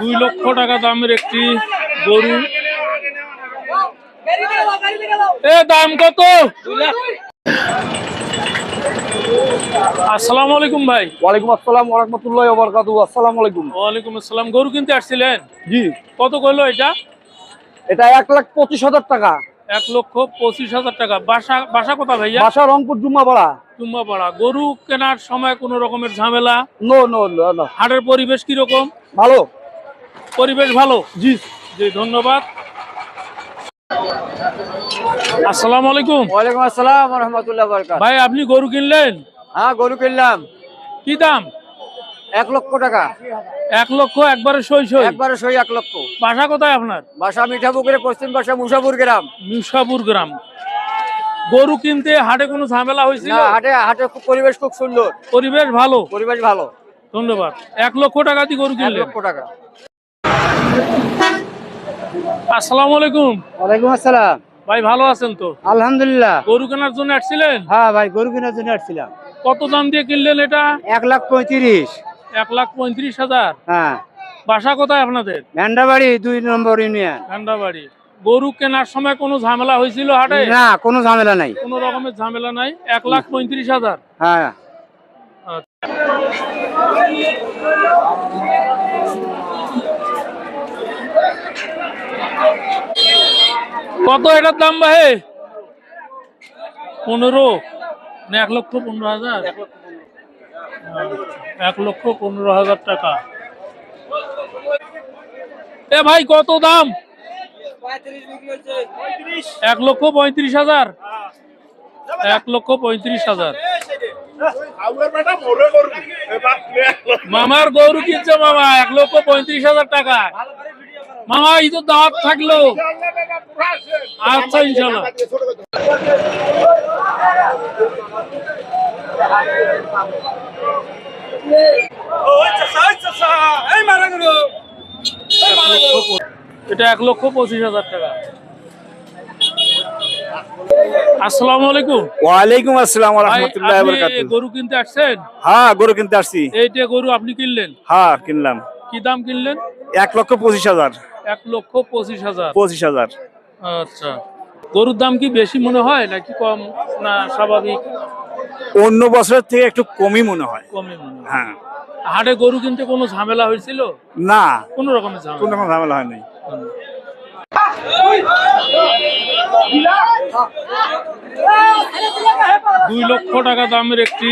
দুই লক্ষ টাকা দামের একটি গরু। এ দাম কত? আসসালামু আলাইকুম ভাই। ওয়ালাইকুম আসসালাম ওরহমতুল্লাহ ওবরকাতু আসসালামু আলাইকুম। ওয়ালাইকুম আসসালাম। গরু কিনতে আসছিলেন? জি। কত করল এটা? এটা এক লাখ পঁচিশ হাজার টাকা। এক লক্ষ পঁচিশ হাজার টাকা। বাসা বাসা কোথা ভাইয়া? বাসা রংপুর জুম্মাপাড়া। গরু কেনার সময় কোনো রকমের ঝামেলা? নো নো নো নো হাটের পরিবেশ কীরকম? ভালো। পরিবেশ ভালো? জি। জি ধন্যবাদ। আসসালামু আলাইকুম। ওয়ালাইকুম আসসালাম রহমতুল্লাহ বরকাত ভাই আপনি গরু কিনলেন? হ্যাঁ গরু কিনলাম। কি দাম? এক লক্ষ টাকা। এক লক্ষ একবারে সই সই? একবারে সই এক লক্ষ। বাসা কোথায় আপনার? বাসা মিঠাপুকুরে পশ্চিম বাসা মুসাপুর গ্রাম। মুসাপুর গ্রাম। গরু কিনতে হাটে কোনো ঝামেলা হয়েছিল? না হাটে হাটে খুব পরিবেশ খুব সুন্দর। পরিবেশ ভালো? পরিবেশ ভালো। ধন্যবাদ। এক লক্ষ টাকা দিয়ে গরু কিনলে লক্ষ টাকা। আসসালামু আলাইকুম। ওয়ালাইকুম আসসালাম। ভাই ভালো আছেন তো? আলহামদুলিল্লাহ। গরু কেনার জন্য আসছিলেন? হ্যাঁ ভাই গরু কেনার জন্য আসছিলাম। কত দাম দিয়ে কিনলেন এটা? এক লাখ পঁয়ত্রিশ। এক লাখ পঁয়ত্রিশ হাজার। হ্যাঁ। বাসা কোথায় আপনাদের? ভ্যান্ডাবাড়ি দুই নম্বর ইউনিয়ন। ঠান্ডাবাড়ি গরু কেনার সময় কোনো ঝামেলা হয়েছিল হাটে? না কোনো ঝামেলা নাই। কোনো রকমের ঝামেলা নাই? এক লাখ পঁয়ত্রিশ হাজার? হ্যাঁ। কত এটার দাম ভাই? পনেরো। না এক লক্ষ পনেরো হাজার? এক লক্ষ পনেরো হাজার টাকা। এ ভাই কত দাম? এক লক্ষ পঁয়ত্রিশ হাজার। এক লক্ষ পঁয়ত্রিশ হাজার। মামার গরু কিনছে মামা এক লক্ষ পঁয়ত্রিশ হাজার টাকা। মামা এই তো দাঁত থাকল। আচ্ছা ইনশাল্লাহ। এটা এক লক্ষ পঁচিশ হাজার টাকা। আসসালামু আলাইকুম। ওয়ালাইকুম আসসালাম ভাই, রহমতুল্লাহ আপনি গরু কিনতে আসছেন? হ্যাঁ গরু কিনতে আসছি। এইটা গরু আপনি কিনলেন? হ্যাঁ কিনলাম। কি দাম কিনলেন? এক লক্ষ পঁচিশ হাজার। এক লক্ষ পঁচিশ হাজার। পঁচিশ হাজার। আচ্ছা। গরুর দাম কি বেশি মনে হয় নাকি কম না স্বাভাবিক? অন্য বছরের থেকে একটু কমই মনে হয়। কমই মনে হ্যাঁ। হাটে গরু কিনতে কোনো ঝামেলা হয়েছিল? না। কোন রকমের ঝামেলা? কোনো রকম ঝামেলা হয় নাই দুই লক্ষ টাকা দামের একটি